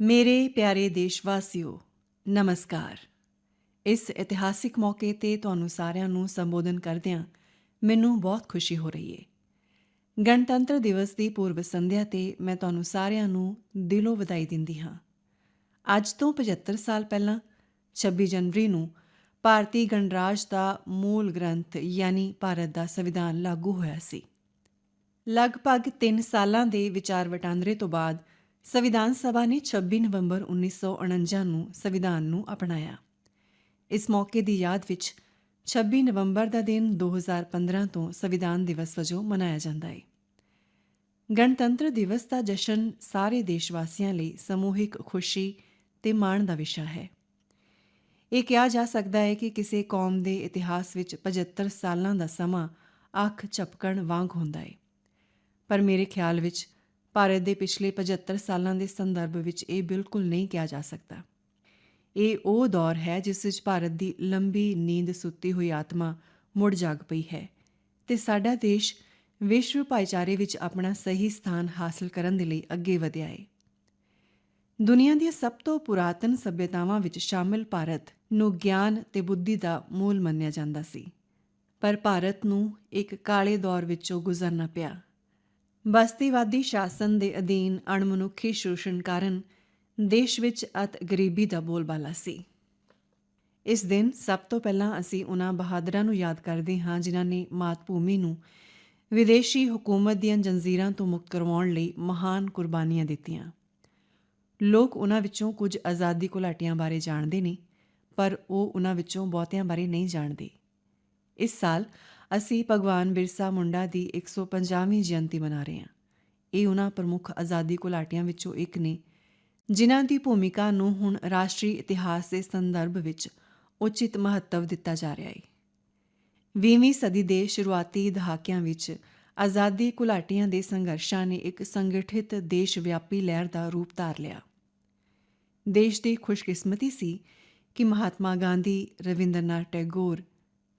ਮੇਰੇ ਪਿਆਰੇ ਦੇਸ਼ਵਾਸੀਓ, ਨਮਸਕਾਰ। ਇਸ ਇਤਿਹਾਸਿਕ ਮੌਕੇ ਤੇ ਤੁਹਾਨੂੰ ਸਾਰਿਆਂ ਨੂੰ ਸੰਬੋਧਨ ਕਰਦਿਆਂ ਮੈਨੂੰ ਬਹੁਤ ਖੁਸ਼ੀ ਹੋ ਰਹੀ ਹੈ ਗਣਤੰਤਰ ਦਿਵਸ ਦੀ ਪੂਰਵ ਸੰਧਿਆ ਤੇ ਮੈਂ ਤੁਹਾਨੂੰ ਸਾਰਿਆਂ ਨੂੰ ਦਿਲੋਂ ਵਧਾਈ ਦਿੰਦੀ ਹਾਂ। ਅੱਜ ਤੋਂ 75 ਸਾਲ ਪਹਿਲਾਂ 26 ਜਨਵਰੀ ਨੂੰ ਭਾਰਤੀ ਗਣਰਾਜ ਦਾ ਮੂਲ ਗ੍ਰੰਥ ਯਾਨੀ ਭਾਰਤ ਦਾ ਸੰਵਿਧਾਨ ਲਾਗੂ ਹੋਇਆ ਸੀ। ਲਗਭਗ 3 ਸਾਲਾਂ ਦੇ ਵਿਚਾਰ ਵਟਾਂਦਰੇ ਤੋਂ ਬਾਅਦ ਸੰਵਿਧਾਨ ਸਭਾ ਨੇ 26 ਨਵੰਬਰ 1949 ਨੂੰ ਸੰਵਿਧਾਨ ਨੂੰ ਅਪਣਾਇਆ। ਇਸ ਮੌਕੇ ਦੀ ਯਾਦ ਵਿੱਚ 26 ਨਵੰਬਰ ਦਾ ਦਿਨ 2015 ਤੋਂ ਸੰਵਿਧਾਨ ਦਿਵਸ ਵਜੋਂ ਮਨਾਇਆ ਜਾਂਦਾ ਹੈ ਗਣਤੰਤਰ ਦਿਵਸ ਦਾ ਜਸ਼ਨ ਸਾਰੇ ਦੇਸ਼ ਵਾਸੀਆਂ ਲਈ ਸਮੂਹਿਕ ਖੁਸ਼ੀ ਤੇ ਮਾਣ ਦਾ ਵਿਸ਼ਾ ਹੈ। ਇਹ ਕਿਹਾ ਜਾ ਸਕਦਾ ਹੈ ਕਿ ਕਿਸੇ ਕੌਮ ਦੇ ਇਤਿਹਾਸ ਵਿੱਚ 75 ਸਾਲਾਂ ਦਾ ਸਮਾਂ ਅੱਖ ਝਪਕਣ ਵਾਂਗ ਹੁੰਦਾ ਹੈ ਪਰ ਮੇਰੇ ਖਿਆਲ ਵਿੱਚ ਭਾਰਤ ਦੇ ਪਿਛਲੇ 75 ਸਾਲਾਂ ਦੇ ਸੰਦਰਭ ਵਿੱਚ ਇਹ ਬਿਲਕੁਲ ਨਹੀਂ ਕਿਹਾ ਜਾ ਸਕਦਾ। ਇਹ ਉਹ ਦੌਰ ਹੈ ਜਿਸ ਵਿੱਚ ਭਾਰਤ ਦੀ ਲੰਬੀ ਨੀਂਦ ਸੁੱਤੀ ਹੋਈ ਆਤਮਾ ਮੁੜ ਜਾਗ ਪਈ ਹੈ ਤੇ ਸਾਡਾ ਦੇਸ਼ ਵਿਸ਼ਵ ਭਾਈਚਾਰੇ ਵਿੱਚ ਆਪਣਾ ਸਹੀ ਸਥਾਨ ਹਾਸਲ ਕਰਨ ਦੇ ਲਈ ਅੱਗੇ ਵਧਿਆ ਹੈ ਦੁਨੀਆ ਦੀਆਂ ਸਭ ਤੋਂ ਪੁਰਾਤਨ ਸਭਿਅਤਾਵਾਂ ਵਿੱਚ ਸ਼ਾਮਿਲ ਭਾਰਤ ਨੂੰ ਗਿਆਨ ਤੇ ਬੁੱਧੀ ਦਾ ਮੂਲ ਮੰਨਿਆ ਜਾਂਦਾ ਸੀ। ਪਰ ਭਾਰਤ ਨੂੰ ਇੱਕ ਕਾਲੇ ਦੌਰ ਵਿੱਚੋਂ ਗੁਜ਼ਰਨਾ ਪਿਆ। ਬਸਤੀਵਾਦੀ ਸ਼ਾਸਨ ਦੇ ਅਧੀਨ ਅਣਮਨੁੱਖੀ ਸ਼ੋਸ਼ਣ ਕਾਰਨ ਦੇਸ਼ ਵਿੱਚ ਅਤ ਗਰੀਬੀ ਦਾ ਬੋਲਬਾਲਾ ਸੀ। ਇਸ ਦਿਨ ਸਭ ਤੋਂ ਪਹਿਲਾਂ ਅਸੀਂ ਉਹਨਾਂ ਬਹਾਦਰਾਂ ਨੂੰ ਯਾਦ ਕਰਦੇ ਹਾਂ, ਜਿਨ੍ਹਾਂ ਨੇ ਮਾਤ ਭੂਮੀ ਨੂੰ ਵਿਦੇਸ਼ੀ ਹਕੂਮਤ ਦੀਆਂ ਜੰਜ਼ੀਰਾਂ ਤੋਂ ਮੁਕਤ ਕਰਵਾਉਣ ਲਈ ਮਹਾਨ ਕੁਰਬਾਨੀਆਂ ਦਿੱਤੀਆਂ। ਲੋਕ ਉਹਨਾਂ ਵਿੱਚੋਂ ਕੁਝ ਆਜ਼ਾਦੀ ਘੁਲਾਟੀਆਂ ਬਾਰੇ ਜਾਣਦੇ ਨੇ, ਪਰ ਉਹ ਉਹਨਾਂ ਵਿੱਚੋਂ ਬਹੁਤਿਆਂ ਬਾਰੇ ਨਹੀਂ ਜਾਣਦੇ। ਇਸ ਸਾਲ ਅਸੀਂ ਭਗਵਾਨ ਬਿਰਸਾ ਮੁੰਡਾ ਦੀ 150ਵੀਂ ਜਯੰਤੀ ਮਨਾ ਰਹੇ ਹਾਂ। ਇਹ ਉਹਨਾਂ ਪ੍ਰਮੁੱਖ ਆਜ਼ਾਦੀ ਘੁਲਾਟੀਆਂ ਵਿੱਚੋਂ ਇੱਕ ਨੇ, ਜਿਨ੍ਹਾਂ ਦੀ ਭੂਮਿਕਾ ਨੂੰ ਹੁਣ ਰਾਸ਼ਟਰੀ ਇਤਿਹਾਸ ਦੇ ਸੰਦਰਭ ਵਿੱਚ ਉਚਿਤ ਮਹੱਤਵ ਦਿੱਤਾ ਜਾ ਰਿਹਾ ਹੈ। 20ਵੀਂ ਸਦੀ ਦੇ ਸ਼ੁਰੂਆਤੀ ਦਹਾਕਿਆਂ ਵਿੱਚ ਆਜ਼ਾਦੀ ਘੁਲਾਟੀਆਂ ਦੇ ਸੰਘਰਸ਼ਾਂ ਨੇ ਇੱਕ ਸੰਗਠਿਤ ਦੇਸ਼ ਵਿਆਪੀ ਲਹਿਰ ਦਾ ਰੂਪ ਧਾਰ ਲਿਆ। ਦੇਸ਼ ਦੀ ਖੁਸ਼ਕਿਸਮਤੀ ਸੀ ਕਿ ਮਹਾਤਮਾ ਗਾਂਧੀ, ਰਵਿੰਦਰਨਾਥ ਟੈਗੋਰ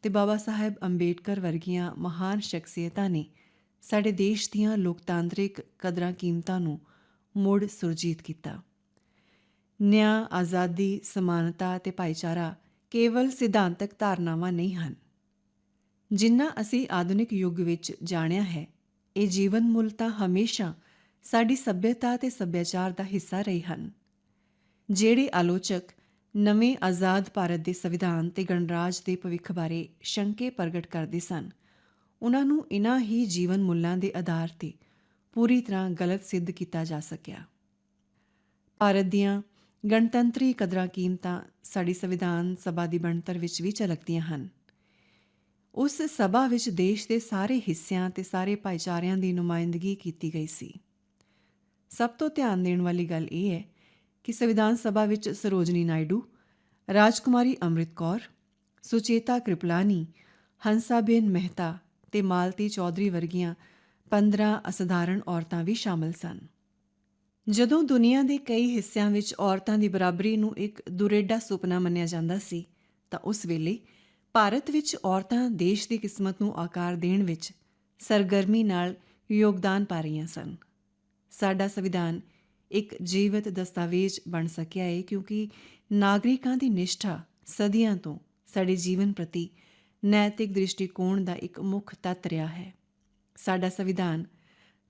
ਤੇ ਬਾਬਾ ਸਾਹਿਬ ਅੰਬੇਡਕਰ ਵਰਗੀਆਂ ਮਹਾਨ ਸ਼ਖਸੀਅਤਾਂ ਨੇ ਸਾਡੇ ਦੇਸ਼ ਦੀਆਂ ਲੋਕਤਾਂਤਰਿਕ ਕਦਰਾਂ ਕੀਮਤਾਂ ਨੂੰ ਮੁੜ ਸੁਰਜੀਤ ਕੀਤਾ। ਨਿਆਂ, ਆਜ਼ਾਦੀ, ਸਮਾਨਤਾ ਤੇ ਭਾਈਚਾਰਾ ਕੇਵਲ ਸਿਧਾਂਤਕ ਧਾਰਨਾਵਾਂ ਨਹੀਂ ਹਨ। ਜਿੰਨਾ ਅਸੀਂ ਆਧੁਨਿਕ ਯੁੱਗ ਵਿੱਚ ਜਾਣਿਆ ਹੈ, ਇਹ ਜੀਵਨ ਮੁੱਲ ਤਾਂ ਹਮੇਸ਼ਾ ਸਾਡੀ ਸੱਭਿਅਤਾ ਤੇ ਸੱਭਿਆਚਾਰ ਦਾ ਹਿੱਸਾ ਰਹੇ ਹਨ। ਜਿਹੜੇ ਆਲੋਚਕ ਨਵੇਂ ਆਜ਼ਾਦ ਭਾਰਤ ਦੇ ਸੰਵਿਧਾਨ ਤੇ ਗਣਰਾਜ ਦੇ ਭਵਿੱਖ ਬਾਰੇ ਸ਼ੰਕੇ ਪ੍ਰਗਟ ਕਰਦੇ ਸਨ। ਉਹਨਾਂ ਨੂੰ ਇਨ੍ਹਾਂ ਹੀ ਜੀਵਨ ਮੁੱਲਾਂ ਦੇ ਆਧਾਰ ਤੇ ਪੂਰੀ ਤਰ੍ਹਾਂ ਗਲਤ ਸਿੱਧ ਕੀਤਾ ਜਾ ਸਕਿਆ। ਭਾਰਤ ਦੀਆਂ ਗਣਤੰਤਰੀ ਕਦਰਾਂ ਕੀਮਤਾਂ ਸਾਡੀ ਸੰਵਿਧਾਨ ਸਭਾ ਦੀ ਬਣਤਰ ਵਿੱਚ ਵੀ ਝਲਕਦੀਆਂ ਹਨ। ਉਸ ਸਭਾ ਵਿੱਚ ਦੇਸ਼ ਦੇ ਸਾਰੇ ਹਿੱਸਿਆਂ ਤੇ ਸਾਰੇ ਭਾਈਚਾਰਿਆਂ ਦੀ ਨੁਮਾਇੰਦਗੀ ਕੀਤੀ ਗਈ ਸੀ। ਸਭ ਤੋਂ ਧਿਆਨ ਦੇਣ ਵਾਲੀ ਗੱਲ ਇਹ ਹੈ ਕਿ ਸੰਵਿਧਾਨ ਸਭਾ ਵਿੱਚ ਸਰੋਜਨੀ ਨਾਇਡੂ, ਰਾਜਕੁਮਾਰੀ ਅੰਮ੍ਰਿਤ ਕੌਰ, ਸੁਚੇਤਾ ਕ੍ਰਿਪਲਾਨੀ, ਹੰਸਾਬੇਨ ਮਹਿਤਾ ਤੇ ਮਾਲਤੀ ਚੌਧਰੀ ਵਰਗੀਆਂ 15 ਅਸਧਾਰਨ ਔਰਤਾਂ ਵੀ ਸ਼ਾਮਲ ਸਨ। ਜਦੋਂ ਦੁਨੀਆ ਦੇ ਕਈ ਹਿੱਸਿਆਂ ਵਿੱਚ ਔਰਤਾਂ ਦੀ ਬਰਾਬਰੀ ਨੂੰ ਇੱਕ ਦੁਰੇਡਾ ਸੁਪਨਾ ਮੰਨਿਆ ਜਾਂਦਾ ਸੀ, ਤਾਂ ਉਸ ਵੇਲੇ ਭਾਰਤ ਵਿੱਚ ਔਰਤਾਂ ਦੇਸ਼ ਦੀ ਕਿਸਮਤ ਨੂੰ ਆਕਾਰ ਦੇਣ ਵਿੱਚ ਸਰਗਰਮੀ ਨਾਲ ਯੋਗਦਾਨ ਪਾ ਰਹੀਆਂ ਸਨ। ਸਾਡਾ ਸੰਵਿਧਾਨ ਇੱਕ ਜੀਵਤ ਦਸਤਾਵੇਜ਼ ਬਣ ਸਕਿਆ ਹੈ ਕਿਉਂਕਿ ਨਾਗਰਿਕਾਂ ਦੀ ਨਿਸ਼ਠਾ ਸਦੀਆਂ ਤੋਂ ਸਾਡੇ ਜੀਵਨ ਪ੍ਰਤੀ ਨੈਤਿਕ ਦ੍ਰਿਸ਼ਟੀਕੋਣ ਦਾ ਇੱਕ ਮੁੱਖ ਤੱਤ ਰਿਹਾ ਹੈ। ਸਾਡਾ ਸੰਵਿਧਾਨ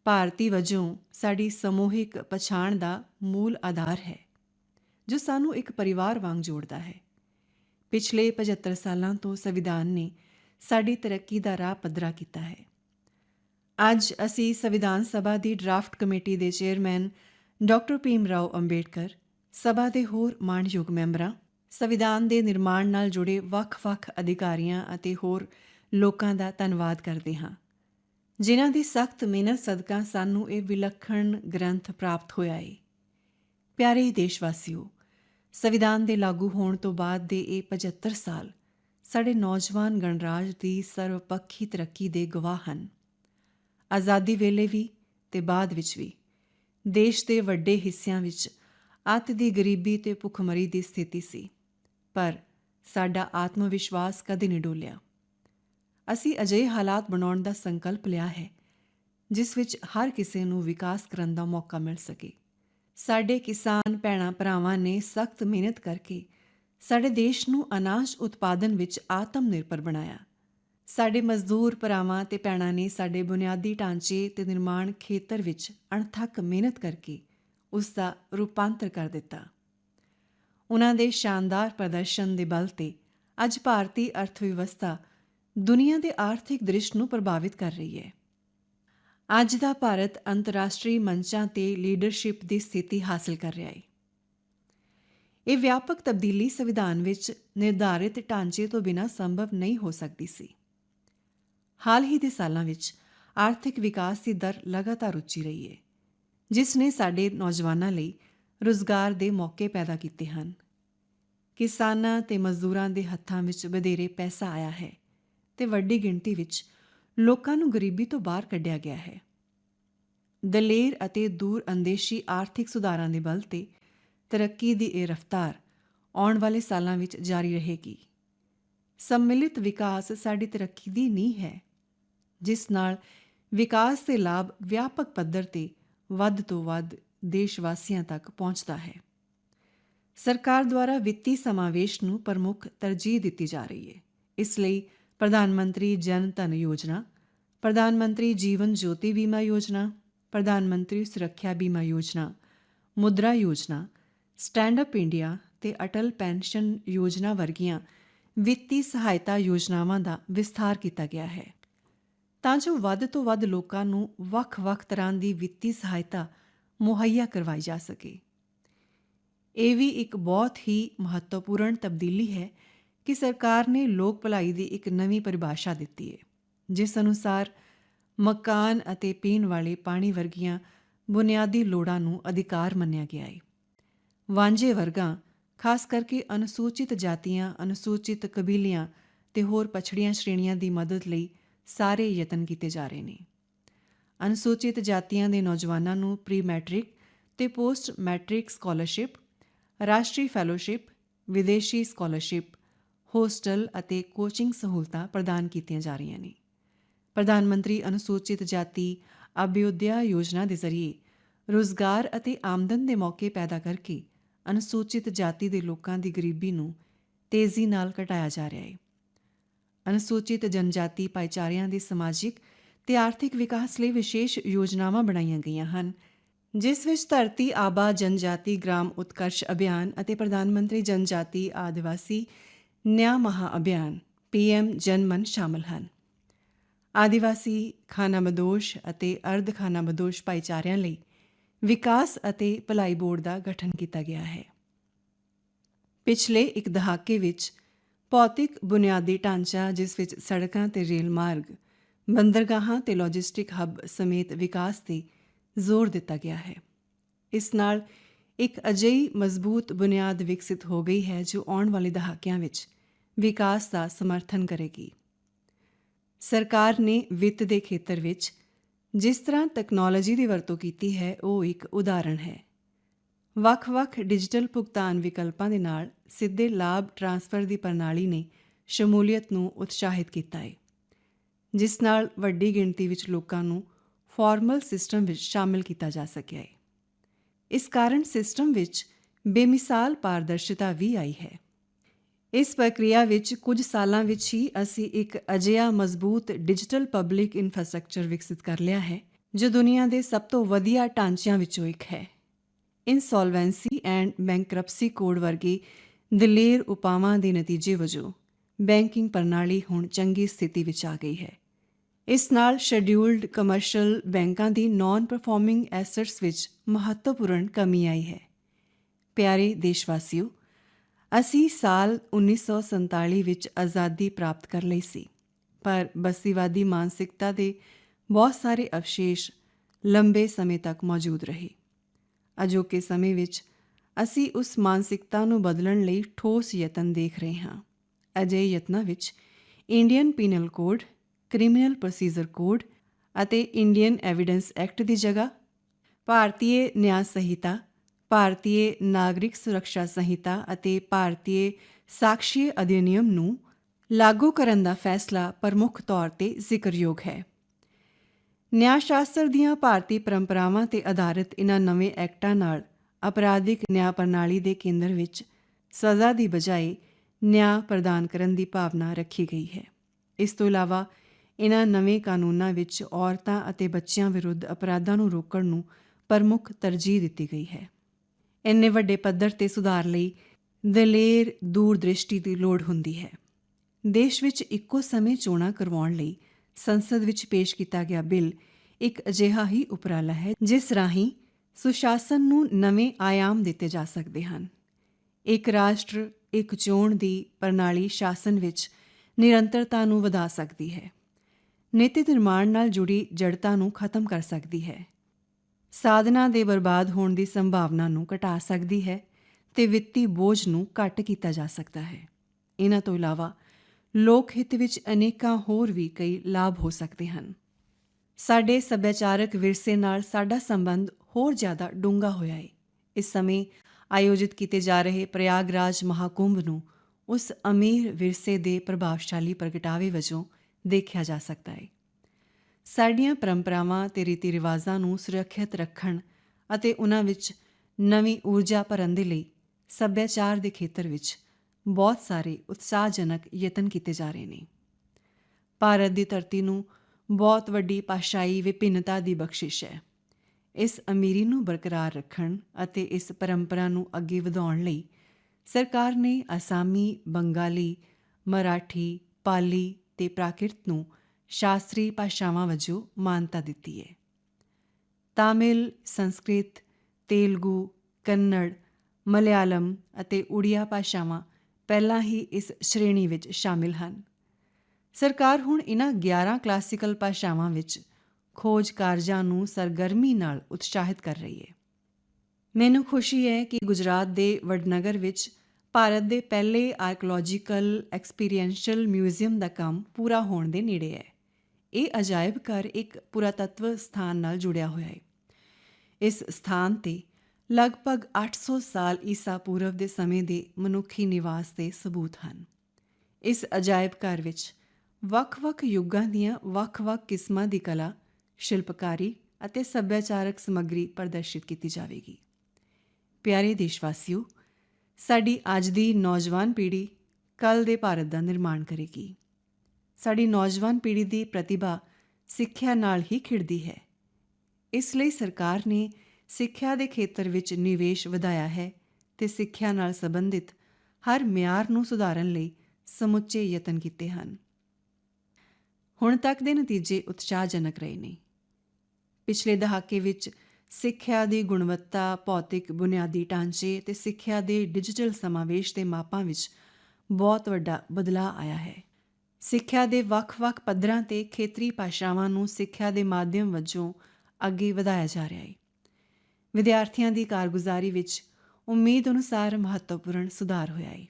ਭਾਰਤੀ ਵਜੋਂ ਸਾਡੀ ਸਮੂਹਿਕ ਪਛਾਣ ਦਾ ਮੂਲ ਆਧਾਰ ਹੈ, ਜੋ ਸਾਨੂੰ ਇੱਕ ਪਰਿਵਾਰ ਵਾਂਗ ਜੋੜਦਾ ਹੈ। ਪਿਛਲੇ 75 ਸਾਲਾਂ ਤੋਂ ਸੰਵਿਧਾਨ ਨੇ ਸਾਡੀ ਤਰੱਕੀ ਦਾ ਰਾਹ ਪੱਧਰਾ ਕੀਤਾ ਹੈ। ਅੱਜ ਅਸੀਂ ਸੰਵਿਧਾਨ ਸਭਾ ਦੀ ਡਰਾਫਟ ਕਮੇਟੀ ਦੇ ਚੇਅਰਮੈਨ ਡਾਕਟਰ ਭੀਮ ਰਾਓ ਅੰਬੇਡਕਰ, ਸਭਾ ਦੇ ਹੋਰ ਮਾਣਯੋਗ ਮੈਂਬਰਾਂ, ਸੰਵਿਧਾਨ ਦੇ ਨਿਰਮਾਣ ਨਾਲ ਜੁੜੇ ਵੱਖ-ਵੱਖ ਅਧਿਕਾਰੀਆਂ ਅਤੇ ਹੋਰ ਲੋਕਾਂ ਦਾ ਧੰਨਵਾਦ ਕਰਦੇ ਹਾਂ। ਜਿਨ੍ਹਾਂ ਦੀ ਸਖਤ ਮਿਹਨਤ ਸਦਕਾ ਸਾਨੂੰ ਇਹ ਵਿਲੱਖਣ ਗ੍ਰੰਥ ਪ੍ਰਾਪਤ ਹੋਇਆ ਹੈ ਪਿਆਰੇ ਦੇਸ਼ਵਾਸੀਓ, ਸੰਵਿਧਾਨ ਦੇ ਲਾਗੂ ਹੋਣ ਤੋਂ ਬਾਅਦ ਦੇ ਇਹ 75 ਸਾਲ ਸਾਡੇ ਨੌਜਵਾਨ ਗਣਰਾਜ ਦੀ ਸਰਵਪੱਖੀ ਤਰੱਕੀ ਦੇ ਗਵਾਹ ਹਨ। ਆਜ਼ਾਦੀ ਵੇਲੇ ਵੀ ਤੇ ਬਾਅਦ ਵਿੱਚ ਵੀ। ਦੇਸ਼ ਦੇ ਵੱਡੇ ਹਿੱਸਿਆਂ ਵਿੱਚ ਅੱਤ ਦੀ ਗਰੀਬੀ ਤੇ ਭੁੱਖਮਰੀ ਦੀ ਸਥਿਤੀ ਸੀ, ਪਰ ਸਾਡਾ ਆਤਮ ਵਿਸ਼ਵਾਸ ਕਦੇ ਨਹੀਂ ਡੋਲਿਆ। ਅਸੀਂ ਅਜਿਹੇ ਹਾਲਾਤ ਬਣਾਉਣ ਦਾ ਸੰਕਲਪ ਲਿਆ ਹੈ, ਜਿਸ ਵਿੱਚ ਹਰ ਕਿਸੇ ਨੂੰ ਵਿਕਾਸ ਕਰਨ ਦਾ ਮੌਕਾ ਮਿਲ ਸਕੇ। ਸਾਡੇ ਕਿਸਾਨ ਭੈਣਾਂ ਭਰਾਵਾਂ ਨੇ ਸਖਤ ਮਿਹਨਤ ਕਰਕੇ ਸਾਡੇ ਦੇਸ਼ ਨੂੰ ਅਨਾਜ ਉਤਪਾਦਨ ਵਿੱਚ ਆਤਮ ਨਿਰਭਰ ਬਣਾਇਆ। ਸਾਡੇ ਮਜ਼ਦੂਰ ਭਰਾਵਾਂ ਤੇ ਭੈਣਾਂ ਨੇ ਸਾਡੇ ਬੁਨਿਆਦੀ ਢਾਂਚੇ ਤੇ ਨਿਰਮਾਣ ਖੇਤਰ ਵਿੱਚ ਅਣਥੱਕ ਮਿਹਨਤ ਕਰਕੇ ਉਸ ਦਾ ਰੂਪਾਂਤਰ ਕਰ ਦਿੱਤਾ। ਉਹਨਾਂ ਦੇ ਸ਼ਾਨਦਾਰ ਪ੍ਰਦਰਸ਼ਨ ਦੇ ਬਲ ਤੇ ਅੱਜ ਭਾਰਤੀ ਅਰਥ ਵਿਵਸਥਾ ਦੁਨੀਆ ਦੇ ਆਰਥਿਕ ਦ੍ਰਿਸ਼ ਨੂੰ ਪ੍ਰਭਾਵਿਤ ਕਰ ਰਹੀ ਹੈ। ਅੱਜ ਦਾ ਭਾਰਤ ਅੰਤਰਰਾਸ਼ਟਰੀ ਮੰਚਾਂ ਤੇ ਲੀਡਰਸ਼ਿਪ ਦੀ ਸਥਿਤੀ ਹਾਸਲ ਕਰ ਰਿਹਾ ਹੈ। ਇਹ ਵਿਆਪਕ ਤਬਦੀਲੀ ਸੰਵਿਧਾਨ ਵਿੱਚ ਨਿਰਧਾਰਿਤ ਢਾਂਚੇ ਤੋਂ ਬਿਨਾਂ ਸੰਭਵ ਨਹੀਂ ਹੋ ਸਕਦੀ ਸੀ। ਹਾਲ ਹੀ ਦੇ ਸਾਲਾਂ ਵਿੱਚ ਆਰਥਿਕ ਵਿਕਾਸ ਦੀ ਦਰ ਲਗਾਤਾਰ ਉੱਚੀ ਰਹੀ ਹੈ ਜਿਸ ਨੇ ਸਾਡੇ ਨੌਜਵਾਨਾਂ ਲਈ ਰੁਜ਼ਗਾਰ ਦੇ ਮੌਕੇ ਪੈਦਾ ਕੀਤੇ ਹਨ। ਕਿਸਾਨਾਂ ਤੇ ਮਜ਼ਦੂਰਾਂ ਦੇ ਹੱਥਾਂ ਵਿੱਚ ਵਧੇਰੇ ਪੈਸਾ ਆਇਆ ਹੈ ਤੇ ਵੱਡੀ ਗਿਣਤੀ ਵਿੱਚ ਲੋਕਾਂ ਨੂੰ ਗਰੀਬੀ ਤੋਂ ਬਾਹਰ ਕੱਢਿਆ ਗਿਆ ਹੈ। ਦਲੇਰ ਅਤੇ ਦੂਰ ਅੰਦੇਸ਼ੀ ਆਰਥਿਕ ਸੁਧਾਰਾਂ ਦੇ ਬਲ ਤੇ ਤਰੱਕੀ ਦੀ ਇਹ ਰਫ਼ਤਾਰ ਆਉਣ ਵਾਲੇ ਸਾਲਾਂ ਵਿੱਚ ਜਾਰੀ ਰਹੇਗੀ। ਸੰਮਿਲਿਤ ਵਿਕਾਸ ਸਾਡੀ ਤਰੱਕੀ ਦੀ ਨੀਂਹ ਹੈ। ਜਿਸ ਨਾਲ ਵਿਕਾਸ ਦੇ ਲਾਭ ਵਿਆਪਕ ਪੱਧਰ ਤੇ ਵੱਧ ਤੋਂ ਵੱਧ ਦੇਸ਼ ਵਾਸੀਆਂ ਤੱਕ ਪਹੁੰਚਦਾ ਹੈ। ਸਰਕਾਰ ਦੁਆਰਾ ਵਿੱਤੀ ਸਮਾਵੇਸ਼ ਨੂੰ ਪ੍ਰਮੁੱਖ ਤਰਜੀਹ ਦਿੱਤੀ ਜਾ ਰਹੀ ਹੈ। ਇਸ ਲਈ ਪ੍ਰਧਾਨ ਮੰਤਰੀ ਜਨ ਧਨ ਯੋਜਨਾ, ਪ੍ਰਧਾਨ ਮੰਤਰੀ ਜੀਵਨ ਜੋਤੀ ਬੀਮਾ ਯੋਜਨਾ, ਪ੍ਰਧਾਨ ਮੰਤਰੀ ਸੁਰੱਖਿਆ ਬੀਮਾ ਯੋਜਨਾ, ਮੁਦਰਾ ਯੋਜਨਾ, ਸਟੈਂਡ ਅਪ ਇੰਡੀਆ ਤੇ ਅਟਲ ਪੈਨਸ਼ਨ ਯੋਜਨਾ ਵਰਗੀਆਂ ਵਿੱਤੀ ਸਹਾਇਤਾ ਯੋਜਨਾਵਾਂ ਦਾ ਵਿਸਥਾਰ ਕੀਤਾ ਗਿਆ ਹੈ। ਤਾਂ ਜੋ ਵੱਧ ਤੋਂ ਵੱਧ ਲੋਕਾਂ ਨੂੰ ਵੱਖ-ਵੱਖ ਤਰ੍ਹਾਂ ਦੀ ਵਿੱਤੀ ਸਹਾਇਤਾ ਮੁਹੱਈਆ ਕਰਵਾਈ ਜਾ ਸਕੇ। ਇਹ ਵੀ ਇੱਕ ਬਹੁਤ ਹੀ ਮਹੱਤਵਪੂਰਨ ਤਬਦੀਲੀ ਹੈ ਕਿ ਸਰਕਾਰ ਨੇ ਲੋਕ ਭਲਾਈ ਦੀ ਇੱਕ ਨਵੀਂ ਪਰਿਭਾਸ਼ਾ ਦਿੱਤੀ ਹੈ, ਜਿਸ ਅਨੁਸਾਰ ਮਕਾਨ ਅਤੇ ਪੀਣ ਵਾਲੇ ਪਾਣੀ ਵਰਗੀਆਂ ਬੁਨਿਆਦੀ ਲੋੜਾਂ ਨੂੰ ਅਧਿਕਾਰ ਮੰਨਿਆ ਗਿਆ ਹੈ। ਵਾਂਝੇ ਵਰਗਾਂ, ਖਾਸ ਕਰਕੇ ਅਨੁਸੂਚਿਤ ਜਾਤੀਆਂ, ਅਨੁਸੂਚਿਤ ਕਬੀਲਿਆਂ ਤੇ ਹੋਰ ਪਛੜੀਆਂ ਸ਼੍ਰੇਣੀਆਂ ਦੀ ਮਦਦ ਲਈ ਸਾਰੇ ਯਤਨ ਕੀਤੇ ਜਾ ਰਹੇ ਨੇ। ਅਨੁਸੂਚਿਤ ਜਾਤੀਆਂ ਦੇ ਨੌਜਵਾਨਾਂ ਨੂੰ ਪ੍ਰੀ ਮੈਟ੍ਰਿਕ ਤੇ ਪੋਸਟ ਮੈਟ੍ਰਿਕ ਸਕਾਲਰਸ਼ਿਪ ਰਾਸ਼ਟਰੀ ਫੈਲੋਸ਼ਿਪ ਵਿਦੇਸ਼ੀ ਸਕਾਲਰਸ਼ਿਪ ਹੋਸਟਲ ਅਤੇ ਕੋਚਿੰਗ ਸਹੂਲਤਾਂ ਪ੍ਰਦਾਨ ਕੀਤੀਆਂ ਜਾ ਰਹੀਆਂ ਨੇ। ਪ੍ਰਧਾਨ ਮੰਤਰੀ ਅਨੁਸੂਚਿਤ ਜਾਤੀ ਅਭਿਉਦਿਆ ਯੋਜਨਾ ਦੇ ਜ਼ਰੀਏ ਰੋਜ਼ਗਾਰ ਅਤੇ ਆਮਦਨ ਦੇ ਮੌਕੇ ਪੈਦਾ ਕਰਕੇ ਅਨੁਸੂਚਿਤ ਜਾਤੀ ਦੇ ਲੋਕਾਂ ਦੀ ਗਰੀਬੀ ਨੂੰ ਤੇਜ਼ੀ ਨਾਲ ਘਟਾਇਆ ਜਾ ਰਿਹਾ ਹੈ। ਅਨੁਸੂਚਿਤ ਜਨਜਾਤੀ ਭਾਈਚਾਰਿਆਂ ਦੇ ਸਮਾਜਿਕ ਤੇ ਆਰਥਿਕ ਵਿਕਾਸ ਲਈ ਵਿਸ਼ੇਸ਼ ਯੋਜਨਾਵਾਂ ਬਣਾਈਆਂ ਗਈਆਂ ਹਨ, ਜਿਸ ਵਿੱਚ ਧਰਤੀ ਆਬਾ ਜਨਜਾਤੀ ਗ੍ਰਾਮ ਉਤਕਰਸ਼ ਅਭਿਆਨ ਅਤੇ ਪ੍ਰਧਾਨ ਮੰਤਰੀ ਜਨਜਾਤੀ ਆਦਿਵਾਸੀ ਨਿਆਂ ਮਹਾ ਅਭਿਆਨ, ਪੀਐਮ ਜਨਮਨ ਸ਼ਾਮਲ ਹਨ। ਆਦਿਵਾਸੀ ਖਾਨਾ ਬਦੋਸ਼ ਅਤੇ ਅਰਧ ਖਾਨਾ ਬਦੋਸ਼ ਭਾਈਚਾਰਿਆਂ ਲਈ ਵਿਕਾਸ ਅਤੇ ਭਲਾਈ ਬੋਰਡ ਦਾ ਗਠਨ ਕੀਤਾ ਗਿਆ ਹੈ। ਪਿਛਲੇ ਇੱਕ ਦਹਾਕੇ ਵਿੱਚ ਭੌਤਿਕ ਬੁਨਿਆਦੀ ਢਾਂਚਾ, ਜਿਸ ਵਿੱਚ ਸੜਕਾਂ ਤੇ ਰੇਲ ਮਾਰਗ, ਬੰਦਰਗਾਹਾਂ ਤੇ ਲੌਜਿਸਟਿਕ ਹੱਬ ਸਮੇਤ ਵਿਕਾਸ ਤੇ ਜ਼ੋਰ ਦਿੱਤਾ ਗਿਆ ਹੈ। ਇਸ ਨਾਲ ਇੱਕ ਅਜਿਹੀ ਮਜ਼ਬੂਤ ਬੁਨਿਆਦ ਵਿਕਸਿਤ ਹੋ ਗਈ ਹੈ, ਜੋ ਆਉਣ ਵਾਲੇ ਦਹਾਕਿਆਂ ਵਿੱਚ ਵਿਕਾਸ ਦਾ ਸਮਰਥਨ ਕਰੇਗੀ। ਸਰਕਾਰ ਨੇ ਵਿੱਤ ਦੇ ਖੇਤਰ ਵਿੱਚ ਜਿਸ ਤਰ੍ਹਾਂ ਟੈਕਨੋਲੋਜੀ ਦੀ ਵਰਤੋਂ ਕੀਤੀ ਹੈ, ਉਹ ਇੱਕ ਉਦਾਹਰਣ ਹੈ। ਵੱਖ-ਵੱਖ ਡਿਜੀਟਲ ਭੁਗਤਾਨ ਵਿਕਲਪਾਂ ਦੇ ਨਾਲ ਸਿੱਧੇ ਲਾਭ ਟ੍ਰਾਂਸਫਰ ਦੀ ਪ੍ਰਣਾਲੀ ਨੇ ਸ਼ਮੂਲੀਅਤ ਨੂੰ ਉਤਸ਼ਾਹਿਤ ਕੀਤਾ ਹੈ ਜਿਸ ਨਾਲ ਵੱਡੀ ਗਿਣਤੀ ਵਿੱਚ ਲੋਕਾਂ ਨੂੰ ਫਾਰਮਲ ਸਿਸਟਮ ਵਿੱਚ ਸ਼ਾਮਿਲ ਕੀਤਾ ਜਾ ਸਕਿਆ ਹੈ ਇਸ ਕਾਰਨ ਸਿਸਟਮ ਵਿੱਚ ਬੇਮਿਸਾਲ ਪਾਰਦਰਸ਼ਤਾ ਵੀ ਆਈ ਹੈ। ਇਸ ਪ੍ਰਕਿਰਿਆ ਵਿੱਚ ਕੁਝ ਸਾਲਾਂ ਵਿੱਚ ਹੀ ਅਸੀਂ ਇੱਕ ਅਜਿਹਾ ਮਜ਼ਬੂਤ ਡਿਜੀਟਲ ਪਬਲਿਕ ਇਨਫਰਾਸਟ੍ਰਕਚਰ ਵਿਕਸਿਤ ਕਰ ਲਿਆ ਹੈ, ਜੋ ਦੁਨੀਆ ਦੇ ਸਭ ਤੋਂ ਵਧੀਆ ਢਾਂਚਿਆਂ ਵਿੱਚੋਂ ਇੱਕ ਹੈ। ਇਨਸੋਲਵੈਂਸੀ ਐਂਡ ਬੈਂਕਰਪਸੀ ਕੋਡ ਵਰਗੇ ਦਲੇਰ ਉਪਾਵਾਂ ਦੇ ਨਤੀਜੇ ਵਜੋਂ ਬੈਂਕਿੰਗ ਪ੍ਰਣਾਲੀ ਹੁਣ ਚੰਗੀ ਸਥਿਤੀ ਵਿੱਚ ਆ ਗਈ ਹੈ। ਇਸ ਨਾਲ ਸ਼ੈਡਿਊਲਡ ਕਮਰਸ਼ੀਅਲ ਬੈਂਕਾਂ ਦੀ ਨਾਨ ਪਰਫਾਰਮਿੰਗ ਐਸੈਟਸ ਵਿੱਚ ਮਹੱਤਵਪੂਰਨ ਕਮੀ ਆਈ ਹੈ। ਪਿਆਰੇ ਦੇਸ਼ਵਾਸੀਓ, ਅਸੀਂ ਸਾਲ 1947 ਵਿੱਚ ਆਜ਼ਾਦੀ ਪ੍ਰਾਪਤ ਕਰ ਲਈ ਸੀ, ਪਰ ਬਸਤੀਵਾਦੀ ਮਾਨਸਿਕਤਾ ਦੇ ਬਹੁਤ ਸਾਰੇ ਅਵਸ਼ੇਸ਼ ਲੰਬੇ ਸਮੇਂ ਤੱਕ ਮੌਜੂਦ ਰਹੇ। ਅਜੋਕੇ ਸਮੇਂ ਵਿੱਚ ਅਸੀਂ ਉਸ ਮਾਨਸਿਕਤਾ ਨੂੰ ਬਦਲਣ ਲਈ ਠੋਸ ਯਤਨ ਦੇਖ ਰਹੇ ਹਾਂ। ਅਜਿਹੇ ਯਤਨਾਂ ਵਿੱਚ Indian penal code criminal procedure code ਅਤੇ ਇੰਡੀਅਨ ਐਵੀਡੈਂਸ ਐਕਟ ਦੀ ਜਗ੍ਹਾ ਭਾਰਤੀ ਨਿਆਂ ਸੰਹਿਤਾ ਭਾਰਤੀ ਨਾਗਰਿਕ ਸੁਰੱਖਿਆ ਸੰਹਿਤਾ ਅਤੇ ਭਾਰਤੀ ਸਾਕਸ਼ੀ ਅਧਿਨਿਯਮ ਨੂੰ ਲਾਗੂ ਕਰਨ ਦਾ ਫੈਸਲਾ ਪ੍ਰਮੁੱਖ ਤੌਰ ਤੇ ਜ਼ਿਕਰਯੋਗ ਹੈ। ਨਿਆਂ ਸ਼ਾਸਤਰ ਦੀਆਂ ਭਾਰਤੀ ਪਰੰਪਰਾਵਾਂ ਤੇ ਆਧਾਰਿਤ ਇਹਨਾਂ ਨਵੇਂ ਐਕਟਾਂ ਨਾਲ ਅਪਰਾਧਿਕ ਨਿਆਂ ਪ੍ਰਣਾਲੀ ਦੇ ਕੇਂਦਰ ਵਿੱਚ ਸਜ਼ਾ ਦੀ ਬਜਾਏ ਨਿਆਂ ਪ੍ਰਦਾਨ ਕਰਨ ਦੀ ਭਾਵਨਾ ਰੱਖੀ ਗਈ ਹੈ। ਇਸ ਤੋਂ ਇਲਾਵਾ ਇਹਨਾਂ ਨਵੇਂ ਕਾਨੂੰਨਾਂ ਵਿੱਚ ਔਰਤਾਂ ਅਤੇ ਬੱਚਿਆਂ ਵਿਰੁੱਧ ਅਪਰਾਧਾਂ ਨੂੰ ਰੋਕਣ ਨੂੰ ਪ੍ਰਮੁੱਖ ਤਰਜੀਹ ਦਿੱਤੀ ਗਈ ਹੈ। ਇੰਨੇ ਵੱਡੇ ਪੱਧਰ ਤੇ ਸੁਧਾਰ ਲਈ ਦਲੇਰ ਦੂਰਦ੍ਰਿਸ਼ਟੀ ਦੀ ਲੋੜ ਹੁੰਦੀ ਹੈ। ਦੇਸ਼ ਵਿੱਚ ਇੱਕੋ ਸਮੇਂ ਚੋਣਾਂ ਕਰਵਾਉਣ ਲਈ ਸੰਸਦ ਵਿੱਚ ਪੇਸ਼ ਕੀਤਾ ਗਿਆ ਬਿੱਲ ਇੱਕ ਅਜਿਹਾ ਹੀ ਉਪਰਾਲਾ ਹੈ, ਜਿਸ ਰਾਹੀਂ ਸੁਸ਼ਾਸਨ ਨੂੰ ਨਵੇਂ ਆਯਾਮ ਦਿੱਤੇ ਜਾ ਸਕਦੇ ਹਨ। ਇੱਕ ਰਾਸ਼ਟਰ ਇੱਕ ਚੋਣ ਦੀ ਪ੍ਰਣਾਲੀ ਸ਼ਾਸਨ ਵਿੱਚ ਨਿਰੰਤਰਤਾ ਨੂੰ ਵਧਾ ਸਕਦੀ ਹੈ। ਨੀਤੀ ਨਿਰਮਾਣ ਨਾਲ ਜੁੜੀ ਜੜਤਾ ਨੂੰ ਖਤਮ ਕਰ ਸਕਦੀ ਹੈ। ਸਾਧਨਾ ਦੇ ਬਰਬਾਦ ਹੋਣ ਦੀ ਸੰਭਾਵਨਾ ਨੂੰ ਘਟਾ ਸਕਦੀ ਹੈ ਤੇ ਵਿੱਤੀ ਬੋਝ ਨੂੰ ਘੱਟ ਕੀਤਾ ਜਾ ਸਕਦਾ ਹੈ। ਇਹਨਾਂ ਤੋਂ ਇਲਾਵਾ ਲੋਕ ਹਿੱਤ ਵਿੱਚ ਅਨੇਕਾਂ ਹੋਰ ਵੀ ਕਈ ਲਾਭ ਹੋ ਸਕਦੇ ਹਨ। ਸਾਡੇ ਸੱਭਿਆਚਾਰਕ ਵਿਰਸੇ ਨਾਲ ਸਾਡਾ ਸੰਬੰਧ ਹੋਰ ਜ਼ਿਆਦਾ ਡੂੰਘਾ ਹੋਇਆ ਹੈ ਇਸ ਸਮੇਂ ਆਯੋਜਿਤ ਕੀਤੇ ਜਾ ਰਹੇ ਪ੍ਰਯਾਗਰਾਜ ਮਹਾਕੁੰਭ ਨੂੰ ਉਸ ਅਮੀਰ ਵਿਰਸੇ ਦੇ ਪ੍ਰਭਾਵਸ਼ਾਲੀ ਪ੍ਰਗਟਾਵੇ ਵਜੋਂ ਦੇਖਿਆ ਜਾ ਸਕਦਾ ਹੈ ਸਾਡੀਆਂ ਪਰੰਪਰਾਵਾਂ ਤੇ ਰੀਤੀ ਰਿਵਾਜ਼ਾਂ ਨੂੰ ਸੁਰੱਖਿਅਤ ਰੱਖਣ ਅਤੇ ਉਹਨਾਂ ਵਿੱਚ ਨਵੀਂ ਊਰਜਾ ਭਰਨ ਦੇ ਲਈ ਸੱਭਿਆਚਾਰ ਦੇ ਖੇਤਰ ਵਿੱਚ ਬਹੁਤ ਸਾਰੇ ਉਤਸ਼ਾਹਜਨਕ ਯਤਨ ਕੀਤੇ ਜਾ ਰਹੇ ਨੇ। ਭਾਰਤ ਦੀ ਧਰਤੀ ਨੂੰ ਬਹੁਤ ਵੱਡੀ ਭਾਸ਼ਾਈ ਵਿਭਿੰਨਤਾ ਦੀ ਬਖਸ਼ਿਸ਼ ਹੈ। ਇਸ ਅਮੀਰੀ ਨੂੰ ਬਰਕਰਾਰ ਰੱਖਣ ਅਤੇ ਇਸ ਪਰੰਪਰਾ ਨੂੰ ਅੱਗੇ ਵਧਾਉਣ ਲਈ ਸਰਕਾਰ ਨੇ ਅਸਾਮੀ, ਬੰਗਾਲੀ, ਮਰਾਠੀ, ਪਾਲੀ ਤੇ ਪ੍ਰਾਕ੍ਰਿਤ ਨੂੰ ਸ਼ਾਸਤਰੀ ਭਾਸ਼ਾਵਾਂ ਵਜੋਂ ਮਾਨਤਾ ਦਿੱਤੀ ਹੈ। ਤਾਮਿਲ, ਸੰਸਕ੍ਰਿਤ, ਤੇਲਗੂ, ਕੰਨੜ, ਮਲਿਆਲਮ ਅਤੇ ਉੜੀਆ ਭਾਸ਼ਾਵਾਂ ਪਹਿਲਾਂ ਹੀ ਇਸ ਸ਼੍ਰੇਣੀ ਵਿੱਚ ਸ਼ਾਮਿਲ ਹਨ। ਸਰਕਾਰ ਹੁਣ ਇਹਨਾਂ 11 ਕਲਾਸੀਕਲ ਭਾਸ਼ਾਵਾਂ ਵਿੱਚ ਖੋਜ ਕਾਰਜਾਂ ਨੂੰ ਸਰਗਰਮੀ ਨਾਲ ਉਤਸ਼ਾਹਿਤ ਕਰ ਰਹੀ ਹੈ। ਮੈਨੂੰ ਖੁਸ਼ੀ ਹੈ ਕਿ ਗੁਜਰਾਤ ਦੇ ਵਡਨਗਰ ਵਿੱਚ ਭਾਰਤ ਦੇ ਪਹਿਲੇ ਆਰਕੀਓਲੋਜੀਕਲ ਐਕਸਪੀਰੀਐਂਸ਼ੀਅਲ ਮਿਊਜ਼ੀਅਮ ਦਾ ਕੰਮ ਪੂਰਾ ਹੋਣ ਦੇ ਨੇੜੇ ਹੈ। ਇਹ ਅਜਾਇਬ ਘਰ ਇੱਕ ਪੁਰਾਤੱਤਵ ਸਥਾਨ ਨਾਲ ਜੁੜਿਆ ਹੋਇਆ ਹੈ। ਇਸ ਸਥਾਨ ਤੇ ਲਗਭਗ 800 ਸਾਲ ਈਸਾ ਪੂਰਵ ਦੇ ਸਮੇਂ ਦੇ ਮਨੁੱਖੀ ਨਿਵਾਸ ਦੇ ਸਬੂਤ ਹਨ। ਇਸ ਅਜਾਇਬ ਘਰ ਵਿੱਚ ਵੱਖ-ਵੱਖ ਯੁੱਗਾਂ ਦੀਆਂ ਵੱਖ-ਵੱਖ ਕਿਸਮਾਂ ਦੀ ਕਲਾ, ਸ਼ਿਲਪਕਾਰੀ ਅਤੇ ਸੱਭਿਆਚਾਰਕ ਸਮੱਗਰੀ ਪ੍ਰਦਰਸ਼ਿਤ ਕੀਤੀ ਜਾਵੇਗੀ। ਪਿਆਰੇ ਦੇਸ਼ਵਾਸੀਓ, ਸਾਡੀ ਅੱਜ ਦੀ ਨੌਜਵਾਨ ਪੀੜ੍ਹੀ ਕੱਲ ਦੇ ਭਾਰਤ ਦਾ ਨਿਰਮਾਣ ਕਰੇਗੀ। ਸਾਡੀ ਨੌਜਵਾਨ ਪੀੜ੍ਹੀ ਦੀ ਪ੍ਰਤਿਭਾ ਸਿੱਖਿਆ ਨਾਲ ਹੀ ਖਿੜਦੀ ਹੈ। ਇਸ ਲਈ ਸਰਕਾਰ ਨੇ ਸਿੱਖਿਆ ਦੇ ਖੇਤਰ ਵਿੱਚ ਨਿਵੇਸ਼ ਵਧਾਇਆ ਹੈ ਤੇ ਸਿੱਖਿਆ ਨਾਲ ਸੰਬੰਧਿਤ ਹਰ ਮਿਆਰ ਨੂੰ ਸੁਧਾਰਨ ਲਈ ਸਮੁੱਚੇ ਯਤਨ ਕੀਤੇ ਹਨ। ਹੁਣ ਤੱਕ ਦੇ ਨਤੀਜੇ ਉਤਸ਼ਾਹਜਨਕ ਰਹੇ ਨੇ। ਪਿਛਲੇ ਦਹਾਕੇ ਵਿੱਚ ਸਿੱਖਿਆ ਦੀ ਗੁਣਵੱਤਾ, ਭੌਤਿਕ ਬੁਨਿਆਦੀ ਢਾਂਚੇ ਤੇ ਸਿੱਖਿਆ ਦੇ ਡਿਜੀਟਲ ਸਮਾਵੇਸ਼ ਦੇ ਮਾਪਾਂ ਵਿੱਚ ਬਹੁਤ ਵੱਡਾ ਬਦਲਾਅ ਆਇਆ ਹੈ। ਸਿੱਖਿਆ ਦੇ ਵੱਖ-ਵੱਖ ਪੱਧਰਾਂ ਤੇ ਖੇਤਰੀ ਭਾਸ਼ਾਵਾਂ ਨੂੰ ਸਿੱਖਿਆ ਦੇ ਮਾਧਿਅਮ ਵਜੋਂ ਅੱਗੇ ਵਧਾਇਆ ਜਾ ਰਿਹਾ ਹੈ। ਵਿਦਿਆਰਥੀਆਂ ਦੀ ਕਾਰਗੁਜ਼ਾਰੀ ਵਿੱਚ ਉਮੀਦ ਅਨੁਸਾਰ ਮਹੱਤਵਪੂਰਨ ਸੁਧਾਰ ਹੋਇਆ ਹੈ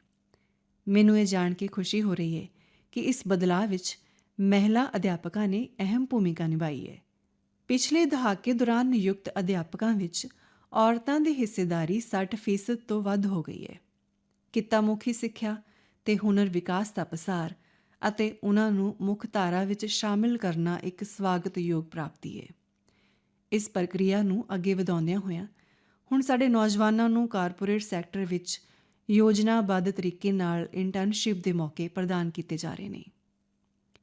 ਮੈਨੂੰ ਇਹ ਜਾਣ ਕੇ ਖੁਸ਼ੀ ਹੋ ਰਹੀ ਹੈ ਕਿ ਇਸ ਬਦਲਾਅ ਵਿੱਚ ਮਹਿਲਾ ਅਧਿਆਪਕਾਂ ਨੇ ਅਹਿਮ ਭੂਮਿਕਾ ਨਿਭਾਈ ਹੈ ਪਿਛਲੇ ਦਹਾਕੇ ਦੌਰਾਨ ਨਿਯੁਕਤ ਅਧਿਆਪਕਾਂ ਵਿੱਚ ਔਰਤਾਂ ਦੀ ਹਿੱਸੇਦਾਰੀ 60% ਤੋਂ ਵੱਧ ਹੋ ਗਈ ਹੈ ਕਿੱਤਾ ਮੁਖੀ ਸਿੱਖਿਆ ਤੇ ਹੁਨਰ ਵਿਕਾਸ ਦਾ ਪਸਾਰ ਅਤੇ ਉਹਨਾਂ ਨੂੰ ਮੁੱਖ ਧਾਰਾ ਵਿੱਚ ਸ਼ਾਮਿਲ ਕਰਨਾ ਇੱਕ ਸਵਾਗਤਯੋਗ ਪ੍ਰਾਪਤੀ ਹੈ ਇਸ ਪ੍ਰਕਿਰਿਆ ਨੂੰ ਅੱਗੇ ਵਧਾਉਂਦਿਆਂ ਹੋਇਆਂ, ਹੁਣ ਸਾਡੇ ਨੌਜਵਾਨਾਂ ਨੂੰ ਕਾਰਪੋਰੇਟ ਸੈਕਟਰ ਵਿੱਚ ਯੋਜਨਾਬੱਧ ਤਰੀਕੇ ਨਾਲ ਇੰਟਰਨਸ਼ਿਪ ਦੇ ਮੌਕੇ ਪ੍ਰਦਾਨ ਕੀਤੇ ਜਾ ਰਹੇ ਨੇ।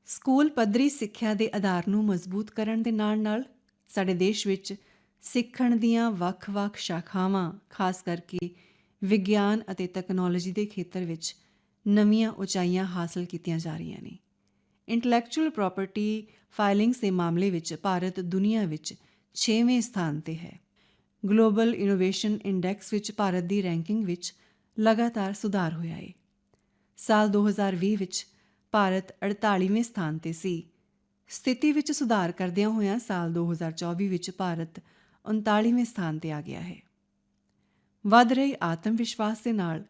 ਸਕੂਲ ਪੱਧਰੀ ਸਿੱਖਿਆ ਦੇ ਆਧਾਰ ਨੂੰ ਮਜ਼ਬੂਤ ਕਰਨ ਦੇ ਨਾਲ-ਨਾਲ ਸਾਡੇ ਦੇਸ਼ ਵਿੱਚ ਸਿੱਖਣ ਦੀਆਂ ਵੱਖ-ਵੱਖ ਸ਼ਾਖਾਵਾਂ, ਖਾਸ ਕਰਕੇ ਵਿਗਿਆਨ ਅਤੇ ਟੈਕਨੋਲੋਜੀ ਦੇ ਖੇਤਰ ਵਿੱਚ ਨਵੀਆਂ ਉਚਾਈਆਂ ਹਾਸਲ ਕੀਤੀਆਂ ਜਾ ਰਹੀਆਂ ਨੇ। ਇੰਟੈਲੈਕਚੁਅਲ ਪ੍ਰਾਪਰਟੀ ਫਾਈਲਿੰਗਸ ਦੇ ਮਾਮਲੇ ਵਿੱਚ ਭਾਰਤ ਦੁਨੀਆ ਵਿੱਚ 6ਵੇਂ ਸਥਾਨ ਤੇ ਹੈ। ਗਲੋਬਲ ਇਨੋਵੇਸ਼ਨ ਇੰਡੈਕਸ ਵਿੱਚ ਭਾਰਤ ਦੀ ਰੈਂਕਿੰਗ ਵਿੱਚ ਲਗਾਤਾਰ ਸੁਧਾਰ ਹੋਇਆ ਹੈ ਸਾਲ 2020 ਵਿੱਚ ਭਾਰਤ 48ਵੇਂ ਸਥਾਨ ਤੇ ਸੀ। ਸਥਿਤੀ ਵਿੱਚ ਸੁਧਾਰ ਕਰਦਿਆਂ ਹੋਇਆਂ ਸਾਲ 2024 ਵਿੱਚ ਭਾਰਤ 39ਵੇਂ ਸਥਾਨ ਤੇ ਆ ਗਿਆ ਹੈ। ਵੱਧ ਰਹੇ ਆਤਮ ਵਿਸ਼ਵਾਸ ਦੇ ਨਾਲ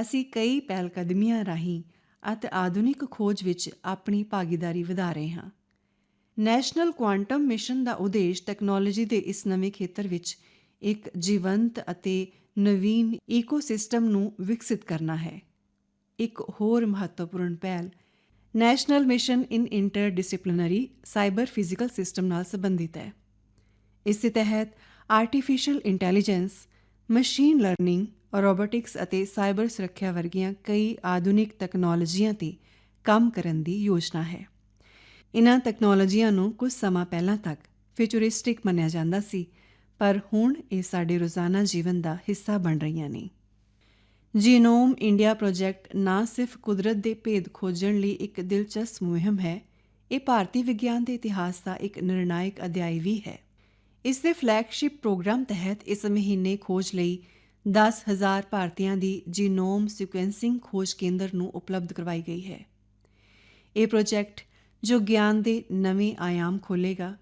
ਅਸੀਂ ਕਈ ਪਹਿਲ ਕਦਮੀਆਂ ਰਾਹੀਂ ਅਤੇ ਆਧੁਨਿਕ ਖੋਜ ਵਿੱਚ ਆਪਣੀ ਭਾਗੀਦਾਰੀ ਵਧਾ ਰਹੇ ਹਾਂ। ਨੈਸ਼ਨਲ ਕੁਆਂਟਮ ਮਿਸ਼ਨ ਦਾ ਉਦੇਸ਼ ਟੈਕਨੋਲੋਜੀ ਦੇ ਇਸ ਨਵੇਂ ਖੇਤਰ ਵਿੱਚ ਇੱਕ ਜੀਵੰਤ ਅਤੇ ਨਵੀਨ ਈਕੋਸਿਸਟਮ ਨੂੰ ਵਿਕਸਿਤ ਕਰਨਾ ਹੈ। ਇੱਕ ਹੋਰ ਮਹੱਤਵਪੂਰਨ ਪਹਿਲ, national mission in inter interdisciplinary cyber physical system ਨਾਲ ਸੰਬੰਧਿਤ ਹੈ। ਇਸ ਦੇ ਤਹਿਤ artificial intelligence machine learning robotics ਅਤੇ ਸਾਈਬਰ ਸੁਰੱਖਿਆ ਵਰਗੀਆਂ ਕਈ ਆਧੁਨਿਕ ਤਕਨਾਲੋਜੀਆਂ ਤੇ ਕੰਮ ਕਰਨ ਦੀ ਯੋਜਨਾ ਹੈ। ਇਨ੍ਹਾਂ ਤਕਨਾਲੋਜੀਆਂ ਨੂੰ ਕੁਝ ਸਮਾਂ ਪਹਿਲਾਂ ਤੱਕ ਫਿਊਚਰਿਸਟਿਕ ਮੰਨਿਆ ਜਾਂਦਾ ਸੀ, ਪਰ ਹੁਣ ਇਹ ਸਾਡੇ ਰੋਜ਼ਾਨਾ ਜੀਵਨ ਦਾ ਹਿੱਸਾ ਬਣ ਰਹੀਆਂ ਨੇ। ਜੀਨੋਮ ਇੰਡੀਆ ਪ੍ਰੋਜੈਕਟ ਨਾ ਸਿਰਫ ਕੁਦਰਤ ਦੇ ਭੇਦ ਖੋਜਣ ਲਈ ਇੱਕ ਦਿਲਚਸਪ ਮੁਹਿੰਮ ਹੈ, ਇਹ ਭਾਰਤੀ ਵਿਗਿਆਨ ਦੇ ਇਤਿਹਾਸ ਦਾ ਇੱਕ ਨਿਰਣਾਇਕ ਅਧਿਆਇ ਵੀ ਹੈ। ਇਸ ਦੇ ਫਲੈਗਸ਼ਿਪ ਪ੍ਰੋਗਰਾਮ ਤਹਿਤ ਇਸ ਮਹੀਨੇ ਖੋਜ ਲਈ 10000 ਭਾਰਤੀਆਂ ਦੀ ਜੀਨੋਮ ਸੀਕੁਐਂਸਿੰਗ ਖੋਜ ਕੇਂਦਰ ਨੂੰ ਉਪਲਬਧ ਕਰਵਾਈ ਗਈ ਹੈ। ਇਹ ਪ੍ਰੋਜੈਕਟ ਜੋ ਗਿਆਨ ਦੇ ਨਵੇਂ ਆਯਾਮ ਖੋਲੇਗਾ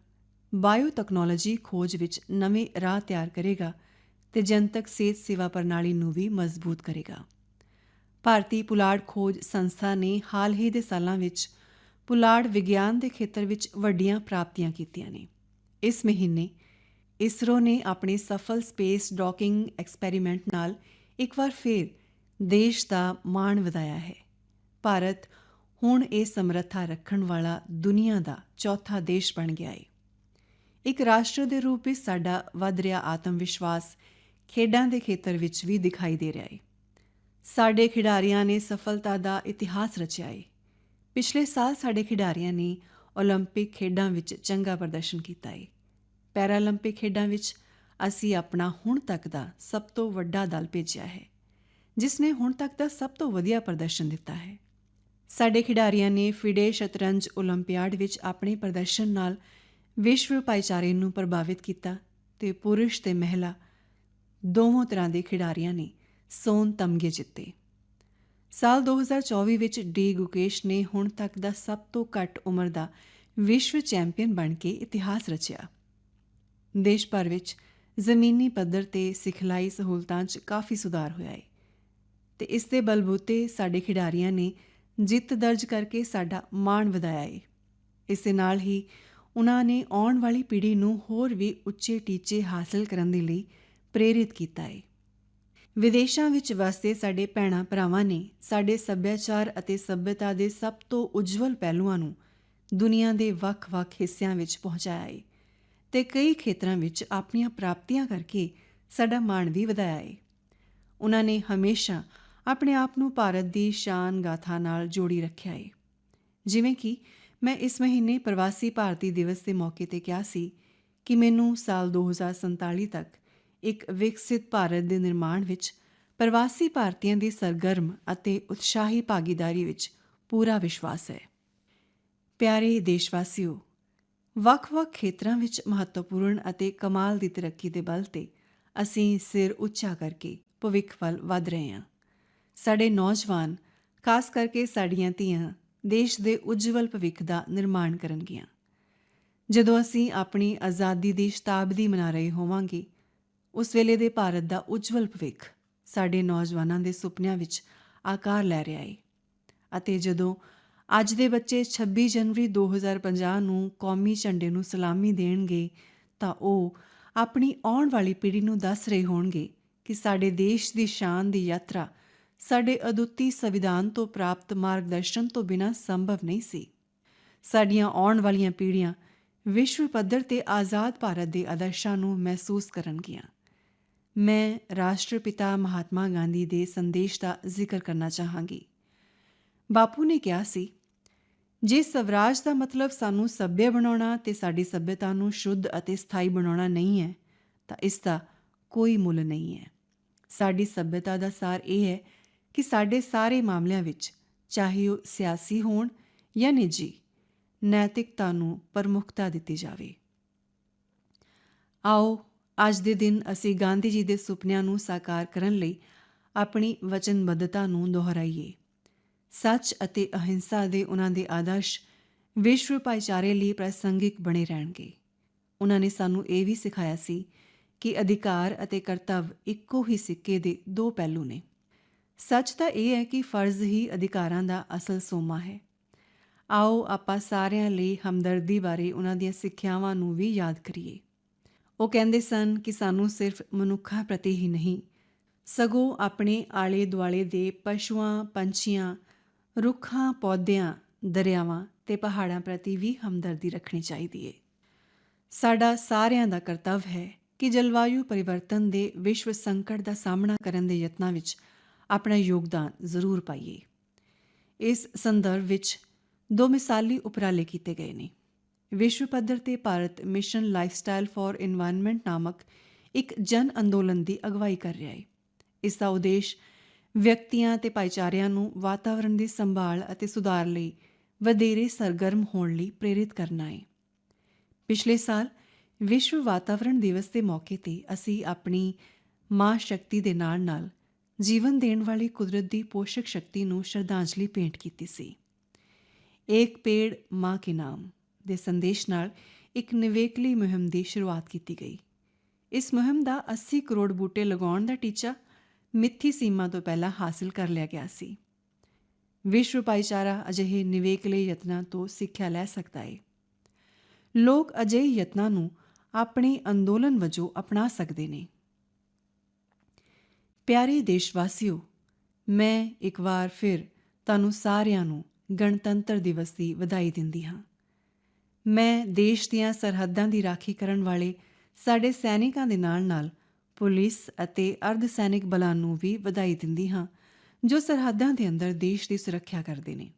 ਬਾਇਓ ਟੈਕਨੋਲੋਜੀ ਖੋਜ ਵਿੱਚ ਨਵੇਂ ਰਾਹ ਤਿਆਰ ਕਰੇਗਾ ਤੇ ਜਨਤਕ ਸਿਹਤ ਸੇਵਾ ਪ੍ਰਣਾਲੀ ਨੂੰ ਵੀ ਮਜ਼ਬੂਤ ਕਰੇਗਾ। ਭਾਰਤੀ ਪੁਲਾੜ ਖੋਜ ਸੰਸਥਾ ਨੇ ਹਾਲ ਹੀ ਦੇ ਸਾਲਾਂ ਵਿੱਚ ਪੁਲਾੜ ਵਿਗਿਆਨ ਦੇ ਖੇਤਰ ਵਿੱਚ ਵੱਡੀਆਂ ਪ੍ਰਾਪਤੀਆਂ ਕੀਤੀਆਂ ਨੇ। ਇਸ ਮਹੀਨੇ ਇਸਰੋ ਨੇ ਆਪਣੇ ਸਫਲ ਸਪੇਸ ਡੌਕਿੰਗ ਐਕਸਪੈਰੀਮੈਂਟ ਨਾਲ ਇੱਕ ਵਾਰ ਫੇਰ ਦੇਸ਼ ਦਾ ਮਾਣ ਵਧਾਇਆ ਹੈ। ਭਾਰਤ ਹੁਣ ਇਹ ਸਮਰੱਥਾ ਰੱਖਣ ਵਾਲਾ ਦੁਨੀਆ ਦਾ ਚੌਥਾ ਦੇਸ਼ ਬਣ ਗਿਆ ਹੈ ਇੱਕ ਰਾਸ਼ਟਰ ਦੇ ਰੂਪ ਵਿੱਚ ਸਾਡਾ ਵਧ ਰਿਹਾ ਆਤਮ ਵਿਸ਼ਵਾਸ ਖੇਡਾਂ ਦੇ ਖੇਤਰ ਵਿੱਚ ਵੀ ਦਿਖਾਈ ਦੇ ਰਿਹਾ ਹੈ ਸਾਡੇ ਖਿਡਾਰੀਆਂ ਨੇ ਸਫਲਤਾ ਦਾ ਇਤਿਹਾਸ ਰਚਿਆ ਹੈ ਪਿਛਲੇ ਸਾਲ ਸਾਡੇ ਖਿਡਾਰੀਆਂ ਨੇ 올림픽 ਖੇਡਾਂ ਵਿੱਚ ਚੰਗਾ ਪ੍ਰਦਰਸ਼ਨ ਕੀਤਾ ਹੈ ਪੈਰਾਲੰਪਿਕ ਖੇਡਾਂ ਵਿੱਚ ਅਸੀਂ ਆਪਣਾ ਹੁਣ ਤੱਕ ਦਾ ਸਭ ਤੋਂ ਵੱਡਾ ਦਲ ਭੇਜਿਆ ਹੈ ਜਿਸ ਨੇ ਹੁਣ ਤੱਕ ਦਾ ਸਭ ਤੋਂ ਵਧੀਆ ਪ੍ਰਦਰਸ਼ਨ ਦਿੱਤਾ ਹੈ ਸਾਡੇ ਖਿਡਾਰੀਆਂ ਨੇ ਫਿਡੇ ਸ਼ਤਰੰਜ 올림픽 ਵਿੱਚ ਆਪਣੇ ਪ੍ਰਦਰਸ਼ਨ ਨਾਲ ਵਿਸ਼ਵ ਭਾਈਚਾਰੇ ਨੂੰ ਪ੍ਰਭਾਵਿਤ ਕੀਤਾ ਤੇ ਪੁਰਸ਼ ਤੇ ਮਹਿਲਾ ਦੋਵਾਂ ਤਰ੍ਹਾਂ ਦੇ ਖਿਡਾਰੀਆਂ ਨੇ ਸੋਨ ਤਮਗੇ ਜਿੱਤੇ ਸਾਲ 2024 ਵਿੱਚ ਡੀ ਗੁਕੇਸ਼ ਨੇ ਹੁਣ ਤੱਕ ਦਾ ਸਭ ਤੋਂ ਘੱਟ ਉਮਰ ਦਾ ਵਿਸ਼ਵ ਚੈਂਪੀਅਨ ਬਣ ਕੇ ਇਤਿਹਾਸ ਰਚਿਆ ਦੇਸ਼ ਭਰ ਵਿੱਚ ਜ਼ਮੀਨੀ ਪੱਧਰ ਤੇ ਸਿਖਲਾਈ ਸਹੂਲਤਾਂ 'ਚ ਕਾਫੀ ਸੁਧਾਰ ਹੋਇਆ ਹੈ ਤੇ ਇਸ ਦੇ ਬਲਬੂਤੇ ਸਾਡੇ ਖਿਡਾਰੀਆਂ ਨੇ ਜਿੱਤ ਦਰਜ ਕਰਕੇ ਸਾਡਾ ਮਾਣ ਵਧਾਇਆ ਏ। ਇਸ ਨਾਲ ਹੀ ਉਹਨਾਂ ਨੇ ਆਉਣ ਵਾਲੀ ਪੀੜ੍ਹੀ ਨੂੰ ਹੋਰ ਵੀ ਉੱਚੇ ਟੀਚੇ ਹਾਸਲ ਕਰਨ ਦੇ ਲਈ ਪ੍ਰੇਰਿਤ ਕੀਤਾ ਹੈ ਵਿਦੇਸ਼ਾਂ ਵਿੱਚ ਵਸਦੇ ਸਾਡੇ ਭੈਣਾਂ ਭਰਾਵਾਂ ਨੇ ਸਾਡੇ ਸੱਭਿਆਚਾਰ ਅਤੇ ਸਭਿਅਤਾ ਦੇ ਸਭ ਤੋਂ ਉਜਵਲ ਪਹਿਲੂਆਂ ਨੂੰ ਦੁਨੀਆ ਦੇ ਵੱਖ-ਵੱਖ ਹਿੱਸਿਆਂ ਵਿੱਚ ਪਹੁੰਚਾਇਆ ਏ ਤੇ ਕਈ ਖੇਤਰਾਂ ਵਿੱਚ ਆਪਣੀਆਂ ਪ੍ਰਾਪਤੀਆਂ ਕਰਕੇ ਸਾਡਾ ਮਾਣ ਵੀ ਵਧਾਇਆ ਏ। ਉਹਨਾਂ ਨੇ ਹਮੇਸ਼ਾ ਆਪਣੇ ਆਪ ਨੂੰ ਭਾਰਤ ਦੀ ਸ਼ਾਨ ਗਾਥਾ ਨਾਲ ਜੋੜੀ ਰੱਖਿਆ ਏ। ਜਿਵੇਂ ਕਿ ਮੈਂ ਇਸ ਮਹੀਨੇ ਪ੍ਰਵਾਸੀ ਭਾਰਤੀ ਦਿਵਸ ਦੇ ਮੌਕੇ ਤੇ ਕਿਹਾ ਸੀ ਕਿ ਮੈਨੂੰ ਸਾਲ 2047 ਤੱਕ ਇੱਕ ਵਿਕਸਿਤ ਭਾਰਤ ਦੇ ਨਿਰਮਾਣ ਵਿੱਚ ਪ੍ਰਵਾਸੀ ਭਾਰਤੀਆਂ ਦੀ ਸਰਗਰਮ ਅਤੇ ਉਤਸ਼ਾਹੀ ਭਾਗੀਦਾਰੀ ਵਿੱਚ ਪੂਰਾ ਵਿਸ਼ਵਾਸ ਹੈ। ਪਿਆਰੇ ਦੇਸ਼ਵਾਸੀਓ, ਵੱਖ-ਵੱਖ ਖੇਤਰਾਂ ਵਿੱਚ ਮਹੱਤਵਪੂਰਨ ਅਤੇ ਕਮਾਲ ਦੀ ਤਰੱਕੀ ਦੇ ਬਲ ਤੇ ਅਸੀਂ ਸਿਰ ਉੱਚਾ ਕਰਕੇ ਭਵਿੱਖ ਵੱਲ ਵਧ ਰਹੇ ਹਾਂ। ਸਾਡੇ ਨੌਜਵਾਨ, ਖਾਸ ਕਰਕੇ ਸਾਡੀਆਂ ਧੀਆਂ, ਦੇਸ਼ ਦੇ ਉਜਵਲ ਭਵਿੱਖ ਦਾ ਨਿਰਮਾਣ ਕਰਨਗੀਆਂ। ਜਦੋਂ ਅਸੀਂ ਆਪਣੀ ਆਜ਼ਾਦੀ ਦੀ ਸ਼ਤਾਬਦੀ ਮਨਾ ਰਹੇ ਹੋਵਾਂਗੇ, ਉਸ ਵੇਲੇ ਦੇ ਭਾਰਤ ਦਾ ਉਜਵਲ ਭਵਿੱਖ ਸਾਡੇ ਨੌਜਵਾਨਾਂ ਦੇ ਸੁਪਨਿਆਂ ਵਿੱਚ ਆਕਾਰ ਲੈ ਰਿਹਾ ਹੈ ਅਤੇ ਜਦੋਂ ਅੱਜ ਦੇ ਬੱਚੇ 26 ਜਨਵਰੀ 2050 ਨੂੰ ਕੌਮੀ ਝੰਡੇ ਨੂੰ ਸਲਾਮੀ ਦੇਣਗੇ, ਤਾਂ ਉਹ ਆਪਣੀ ਆਉਣ ਵਾਲੀ ਪੀੜ੍ਹੀ ਨੂੰ ਦੱਸ ਰਹੇ ਹੋਣਗੇ ਕਿ ਸਾਡੇ ਦੇਸ਼ ਦੀ ਸ਼ਾਨ ਦੀ ਯਾਤਰਾ ਸਾਡੇ ਅਦੁੱਤੀ ਸੰਵਿਧਾਨ ਤੋਂ ਪ੍ਰਾਪਤ ਮਾਰਗਦਰਸ਼ਨ ਤੋਂ ਬਿਨਾਂ ਸੰਭਵ ਨਹੀਂ ਸੀ। ਸਾਡੀਆਂ ਆਉਣ ਵਾਲੀਆਂ ਪੀੜ੍ਹੀਆਂ ਵਿਸ਼ਵ ਪੱਧਰ ਤੇ ਆਜ਼ਾਦ ਭਾਰਤ ਦੇ ਆਦਰਸ਼ਾਂ ਨੂੰ ਮਹਿਸੂਸ ਕਰਨਗੀਆਂ। ਮੈਂ ਰਾਸ਼ਟਰਪਿਤਾ ਮਹਾਤਮਾ ਗਾਂਧੀ ਦੇ ਸੰਦੇਸ਼ ਦਾ ਜ਼ਿਕਰ ਕਰਨਾ ਚਾਹਾਂਗੀ। ਬਾਪੂ ਨੇ ਕਿਹਾ ਸੀ, ਜੇ ਸਵਰਾਜ ਦਾ ਮਤਲਬ ਸਾਨੂੰ ਸੱਭਿਅ ਬਣਾਉਣਾ ਤੇ ਸਾਡੀ ਸੱਭਿਅਤਾ ਨੂੰ ਸ਼ੁੱਧ ਅਤੇ ਸਥਾਈ ਬਣਾਉਣਾ ਨਹੀਂ ਹੈ, ਤਾਂ ਇਸ ਦਾ ਕੋਈ ਮੁੱਲ ਨਹੀਂ ਹੈ। ਸਾਡੀ ਸੱਭਿਅਤਾ ਦਾ ਸਾਰ ਇਹ ਹੈ ਕਿ ਸਾਡੇ ਸਾਰੇ ਮਾਮਲਿਆਂ ਵਿੱਚ, ਚਾਹੇ ਉਹ ਸਿਆਸੀ ਹੋਣ ਜਾਂ ਨਿੱਜੀ, ਨੈਤਿਕਤਾ ਨੂੰ ਪ੍ਰਮੁੱਖਤਾ ਦਿੱਤੀ ਜਾਵੇ। ਆਓ, ਅੱਜ ਦੇ ਦਿਨ ਅਸੀਂ ਗਾਂਧੀ ਜੀ ਦੇ ਸੁਪਨਿਆਂ ਨੂੰ ਸਾਕਾਰ ਕਰਨ ਲਈ ਆਪਣੀ ਵਚਨਬੱਧਤਾ ਨੂੰ ਦੁਹਰਾਈਏ। ਸੱਚ ਅਤੇ ਅਹਿੰਸਾ ਦੇ ਉਹਨਾਂ ਦੇ ਆਦਰਸ਼ ਵਿਸ਼ਵ ਭਾਈਚਾਰੇ ਲਈ ਪ੍ਰਸੰਗਿਕ ਬਣੇ ਰਹਿਣਗੇ। ਉਹਨਾਂ ਨੇ ਸਾਨੂੰ ਇਹ ਵੀ ਸਿਖਾਇਆ ਸੀ ਕਿ ਅਧਿਕਾਰ ਅਤੇ ਕਰਤੱਵ ਇੱਕੋ ਹੀ ਸਿੱਕੇ ਦੇ ਦੋ ਪਹਿਲੂ ਨੇ। ਸੱਚ ਤਾਂ ਇਹ ਹੈ ਕਿ ਫਰਜ਼ ਹੀ ਅਧਿਕਾਰਾਂ ਦਾ ਅਸਲ ਸੋਮਾ ਹੈ। ਆਓ ਆਪਾਂ ਸਾਰਿਆਂ ਲਈ ਹਮਦਰਦੀ ਬਾਰੇ ਉਹਨਾਂ ਦੀਆਂ ਸਿੱਖਿਆਵਾਂ ਨੂੰ ਵੀ ਯਾਦ ਕਰੀਏ। ਉਹ ਕਹਿੰਦੇ ਸਨ ਕਿ ਸਾਨੂੰ ਸਿਰਫ ਮਨੁੱਖਾਂ ਪ੍ਰਤੀ ਹੀ ਨਹੀਂ, ਸਗੋਂ ਆਪਣੇ ਆਲੇ ਦੁਆਲੇ ਦੇ ਪਸ਼ੂਆਂ, ਪੰਛੀਆਂ, ਰੁੱਖਾਂ, ਪੌਦਿਆਂ, ਦਰਿਆਵਾਂ ਤੇ ਪਹਾੜਾਂ ਪ੍ਰਤੀ ਵੀ ਹਮਦਰਦੀ ਰੱਖਣੀ ਚਾਹੀਦੀ ਹੈ ਸਾਡਾ ਸਾਰਿਆਂ ਦਾ ਕਰਤੱਵ ਹੈ ਕਿ ਜਲਵਾਯੂ ਪਰਿਵਰਤਨ ਦੇ ਵਿਸ਼ਵ ਸੰਕਟ ਦਾ ਸਾਹਮਣਾ ਕਰਨ ਦੇ ਯਤਨਾਂ ਵਿੱਚ ਆਪਣਾ ਯੋਗਦਾਨ ਜ਼ਰੂਰ ਪਾਈਏ। ਇਸ ਸੰਦਰਭ ਵਿੱਚ ਦੋ ਮਿਸਾਲੀ ਉਪਰਾਲੇ ਕੀਤੇ ਗਏ ਨੇ। ਵਿਸ਼ਵ ਪੱਧਰ ਤੇ Bharat mission lifestyle for environment ਨਾਮਕ ਇੱਕ ਜਨ ਅੰਦੋਲਨ ਦੀ ਅਗਵਾਈ ਕਰ ਰਿਹਾ ਹੈ। ਇਸ ਦਾ ਉਦੇਸ਼ ਵਿਅਕਤੀਆਂ ਤੇ ਭਾਈਚਾਰਿਆਂ ਨੂੰ ਵਾਤਾਵਰਣ ਦੀ ਸੰਭਾਲ ਅਤੇ ਸੁਧਾਰ ਲਈ ਵਧੇਰੇ ਸਰਗਰਮ ਹੋਣ ਲਈ ਪ੍ਰੇਰਿਤ ਕਰਨਾ ਹੈ। ਪਿਛਲੇ ਸਾਲ ਵਿਸ਼ਵ ਵਾਤਾਵਰਣ ਦਿਵਸ ਦੇ ਮੌਕੇ ਤੇ ਅਸੀਂ ਆਪਣੀ ਮਾਂ ਸ਼ਕਤੀ ਦੇ ਨਾਲ ਨਾਲ ਜੀਵਨ ਦੇਣ ਵਾਲੀ ਕੁਦਰਤ ਦੀ ਪੋਸ਼ਕ ਸ਼ਕਤੀ ਨੂੰ ਸ਼ਰਧਾਂਜਲੀ ਭੇਂਟ ਕੀਤੀ ਸੀ। ਇੱਕ ਪੇੜ ਮਾਂ ਕੇ ਨਾਮ ਦੇ ਸੰਦੇਸ਼ ਨਾਲ ਇੱਕ ਨਿਵੇਕਲੀ ਮੁਹਿੰਮ ਦੀ ਸ਼ੁਰੂਆਤ ਕੀਤੀ ਗਈ। ਇਸ ਮੁਹਿੰਮ ਦਾ 80 ਕਰੋੜ ਬੂਟੇ ਲਗਾਉਣ ਦਾ ਟੀਚਾ ਮਿੱਥੀ ਸੀਮਾ ਤੋਂ ਪਹਿਲਾਂ ਹਾਸਲ ਕਰ ਲਿਆ ਗਿਆ ਸੀ। ਵਿਸ਼ਵ ਭਾਈਚਾਰਾ ਅਜਿਹੇ ਨਿਵੇਕਲੇ ਯਤਨਾਂ ਤੋਂ ਸਿੱਖਿਆ ਲੈ ਸਕਦਾ ਹੈ ਲੋਕ ਅਜਿਹੇ ਯਤਨਾਂ ਨੂੰ ਆਪਣੇ ਅੰਦੋਲਨ ਵਜੋਂ ਅਪਣਾ ਸਕਦੇ ਨੇ। ਪਿਆਰੇ ਦੇਸ਼ਵਾਸੀਓ, ਮੈਂ ਇੱਕ ਵਾਰ ਫਿਰ ਤੁਹਾਨੂੰ ਸਾਰਿਆਂ ਨੂੰ ਗਣਤੰਤਰ ਦਿਵਸ ਦੀ ਵਧਾਈ ਦਿੰਦੀ ਹਾਂ। ਮੈਂ ਦੇਸ਼ ਦੀਆਂ ਸਰਹੱਦਾਂ ਦੀ ਰਾਖੀ ਕਰਨ ਵਾਲੇ ਸਾਡੇ ਸੈਨਿਕਾਂ ਦੇ ਨਾਲ-ਨਾਲ ਪੁਲਿਸ ਅਤੇ ਅਰਧ ਸੈਨਿਕ ਬਲਾਂ ਨੂੰ ਵੀ ਵਧਾਈ ਦਿੰਦੀ ਹਾਂ, ਜੋ ਸਰਹੱਦਾਂ ਦੇ ਅੰਦਰ ਦੇਸ਼ ਦੀ ਸੁਰੱਖਿਆ ਕਰਦੇ ਨੇ।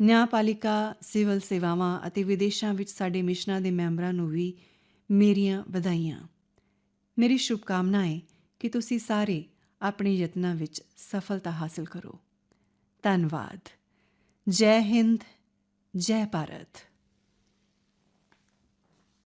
ਨਿਆਂਪਾਲਿਕਾ, ਸਿਵਲ ਸੇਵਾਵਾਂ ਅਤੇ ਵਿਦੇਸ਼ਾਂ ਵਿੱਚ ਸਾਡੇ ਮਿਸ਼ਨਾਂ ਦੇ ਮੈਂਬਰਾਂ ਨੂੰ ਵੀ ਮੇਰੀਆਂ ਵਧਾਈਆਂ। ਮੇਰੀ ਸ਼ੁਭਕਾਮਨਾ ਹੈ ਕਿ ਤੁਸੀਂ ਸਾਰੇ ਆਪਣੇ ਯਤਨਾਂ ਵਿੱਚ ਸਫਲਤਾ ਹਾਸਲ ਕਰੋ। ਧੰਨਵਾਦ। ਜੈ ਹਿੰਦ ਜੈ ਭਾਰਤ।